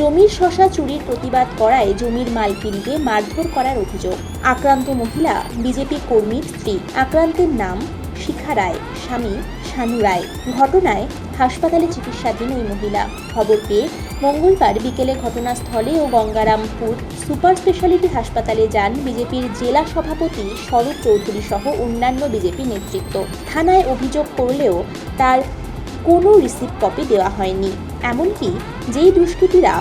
জমির শশা চুরির প্রতিবাদ করায় জমির মালকিনকে মারধর করার অভিযোগ। আক্রান্ত মহিলা, বিজেপি কর্মীর স্ত্রী। আক্রান্তের নাম শিখা রায়, স্বামী শানু রায়। ঘটনায় হাসপাতালে চিকিৎসাধীন ওই মহিলা। খবর পেয়ে মঙ্গলবার বিকেলে ঘটনাস্থলে ও গঙ্গারামপুর সুপার স্পেশালিটি হাসপাতালে যান বিজেপির জেলা সভাপতি শরৎ চৌধুরী সহ অন্যান্য বিজেপি নেতৃত্ব। থানায় অভিযোগ করলেও তার কোনো রিসিপ্ট কপি দেওয়া হয়নি। এমনকি যেই দুষ্কৃতীরা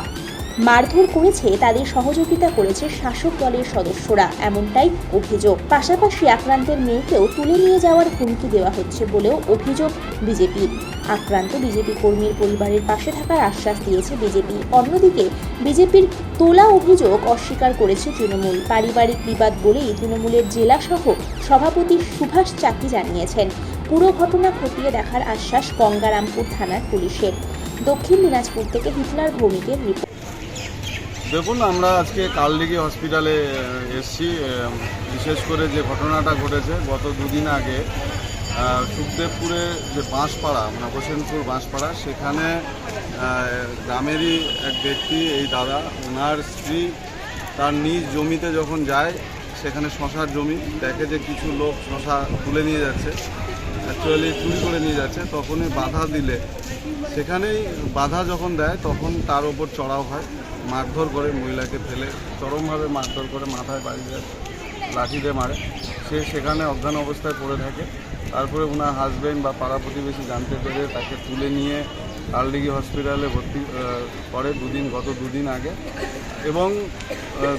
মারধর করেছে, তাদের সহযোগিতা করেছে শাসক দলের সদস্যরা, এমনটাই অভিযোগ। পাশাপাশি আক্রান্তের মেয়েকেও তুলে নিয়ে যাওয়ার হুমকি দেওয়া হচ্ছে বলেও অভিযোগ বিজেপির আক্রান্ত বিজেপি কর্মীর পরিবারের পাশে থাকার আশ্বাস দিয়েছে বিজেপি। অন্যদিকে, বিজেপির তোলা অভিযোগ অস্বীকার করেছে তৃণমূল। পারিবারিক বিবাদ বলেই তৃণমূলের জেলাসহ সভাপতি সুভাষ চাকি জানিয়েছেন। পুরো ঘটনা খতিয়ে দেখার আশ্বাস গঙ্গারামপুর থানার পুলিশের। দক্ষিণ দিনাজপুর থেকে হিটলার ভৌমিকের রিপোর্ট দেখুন, আমরা আজকে কালদিঘি হসপিটালে এসছি বিশেষ করে যে ঘটনাটা ঘটেছে, গত দুদিন আগে সুখদেবপুরে যে বাঁশপাড়া মানে হোসেনপুর বাঁশপাড়া, সেখানে গ্রামেরই এক ব্যক্তি, এই দাদা, ওনার স্ত্রী তার নিজ জমিতে যখন যায়, সেখানে শশার জমি, দেখে যে কিছু লোক শশা তুলে নিয়ে যাচ্ছে। অ্যাকচুয়ালি চুরি করে নিয়ে যাচ্ছে, তখনই বাধা দিলে। সেখানেই বাধা যখন দেয়, তখন তার ওপর চড়াও হয়। মারধর করে মহিলাকে ফেলে, চরমভাবে মারধর করে মাথায় বাড়ি যায় লাঠি দিয়ে মারে। সে সেখানে অজ্ঞান অবস্থায় পড়ে থাকে। তারপরে ওনার হাজবেন্ড বা পাড়া প্রতিবেশী জানতে পেরে তাকে তুলে নিয়ে কালডিগি হসপিটালে ভর্তি করে দুদিন, গত দুদিন আগে। এবং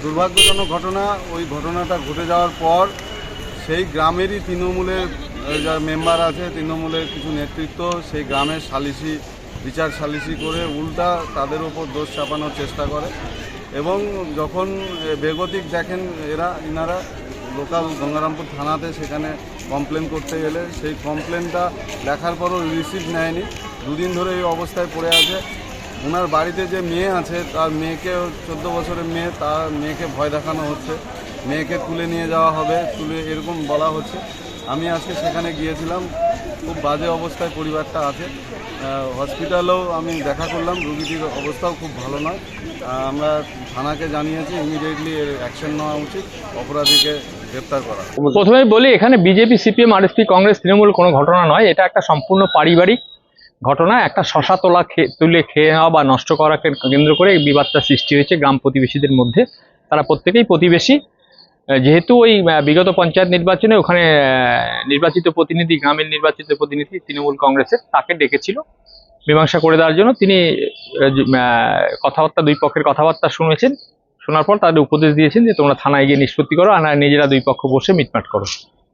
দুর্ভাগ্যজনক ঘটনা, ওই ঘটনাটা ঘটে যাওয়ার পর সেই গ্রামেরই তৃণমূলের যারা মেম্বার আছে, তৃণমূলের কিছু নেতৃত্ব, সেই গ্রামের সালিসি বিচার সালিসি করে উল্টা তাদের ওপর দোষ চাপানোর চেষ্টা করে। এবং যখন বেগতিক দেখেন এরা, ইনারা, লোকাল গঙ্গারামপুর থানাতে সেখানে কমপ্লেন করতে গেলে, সেই কমপ্লেনটা দেখার পরও রিসিভ নেয়নি। দুদিন ধরে এই অবস্থায় পড়ে আছে। ওনার বাড়িতে যে মেয়ে আছে, তার মেয়েকে, চোদ্দ বছরের মেয়ে, তার মেয়েকে ভয় দেখানো হচ্ছে। মেয়েকে তুলে নিয়ে যাওয়া হবে, তুলে এরকম বলা হচ্ছে। আমি আজকে সেখানে গিয়েছিলাম, খুব বাজে অবস্থায় পরিবারটা আছে। হসপিটালেও আমি দেখা করলাম, রুগীটির অবস্থাও খুব ভালো নয়। আমরা থানাকে জানিয়েছি ইমিডিয়েটলি এর অ্যাকশন নেওয়া উচিত, অপরাধীকে গ্রেপ্তার করা। প্রথমেই বলি, এখানে BJP, CPM RSP Congress, Trinamool কোনো ঘটনা নয়। এটা একটা সম্পূর্ণ পারিবারিক ঘটনা। একটা শশা তোলা তুলে খেয়ে নেওয়া বা নষ্ট করাকে কেন্দ্র করে এই বিবাদটা সৃষ্টি হয়েছে গ্রাম প্রতিবেশীদের মধ্যে। তারা প্রত্যেকেই প্রতিবেশী। যেহেতু ওই বিগত পঞ্চায়েত নির্বাচনে ওখানে নির্বাচিত প্রতিনিধি, গ্রামের নির্বাচিত প্রতিনিধি তৃণমূল কংগ্রেসের তাকে ডেকেছিল মীমাংসা করে দেওয়ার জন্য। তিনি কথাবার্তা, দুই পক্ষের কথাবার্তা শুনেছেন। শোনার পর তাদের উপদেশ দিয়েছেন যে তোমরা থানায় গিয়ে নিষ্পত্তি করো আর নিজেরা দুই পক্ষ বসে মিটমাট করো।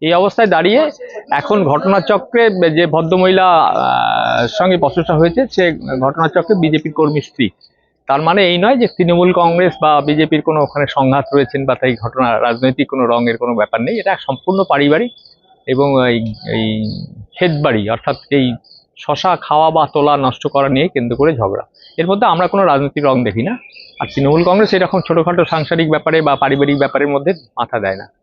এই অবস্থায় দাঁড়িয়ে এখন ঘটনাচক্রে যে ভদ্রমহিলা সঙ্গে বচসা হয়েছে, সে ঘটনাচক্রে বিজেপির কর্মী স্ত্রী। তার মানে এই নয় যে তৃণমূল কংগ্রেস বা বিজেপির কোনো ওখানে সংঘাত রয়েছেন বা তাই ঘটনা, রাজনৈতিক কোনো রঙের কোনো ব্যাপার নেই। এটা সম্পূর্ণ পারিবারিক এবং এই ক্ষেতবাড়ি অর্থাৎ এই শশা খাওয়া বা তোলা নষ্ট করা নিয়ে কেন্দ্র করে ঝগড়া। এর মধ্যে আমরা কোনো রাজনৈতিক রং দেখি না। আর তৃণমূল কংগ্রেস এরকম ছোটোখাটো সাংসারিক ব্যাপারে বা পারিবারিক ব্যাপারের মধ্যে মাথা দেয় না।